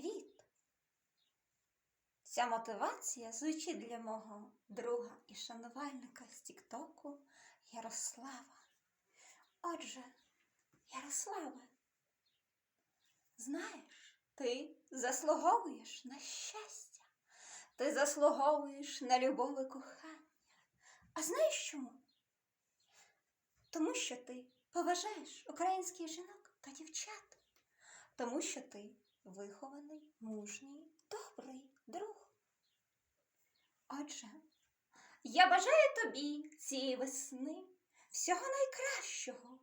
привіт! Ця мотивація звучить для мого друга і шанувальника з Тіктоку Ярослава. Отже, Ярославе, знаєш, ти заслуговуєш на щастя, ти заслуговуєш на любов і кохання. А знаєш чому? Тому що ти поважаєш українських жінок та дівчат, тому що ти вихований, мужній, добрий друг. Отже, я бажаю тобі цієї весни всього найкращого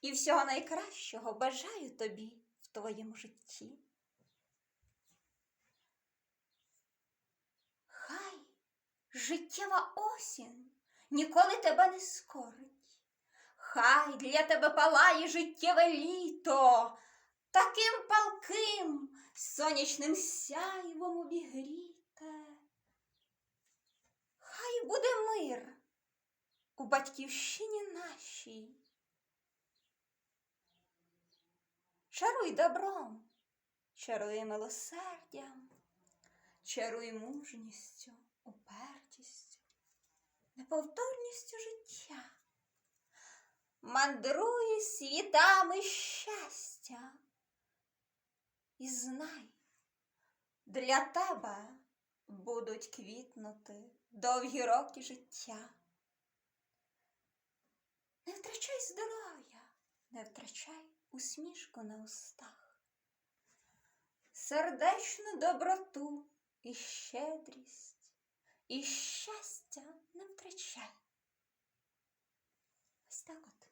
і всього найкращого бажаю тобі в твоєму житті. Хай життєва осінь ніколи тебе не скорить. Хай для тебе палає життєве літо, сонячним сяйвом обігріте. Хай буде мир у батьківщині нашій. Чаруй добром, чаруй милосердям, чаруй мужністю, упертістю, неповторністю життя. Мандруй світами щастя. І знай, для тебе будуть квітнути довгі роки життя. Не втрачай здоров'я, не втрачай усмішку на устах, сердечну доброту і щедрість, і щастя не втрачай. Ось так от.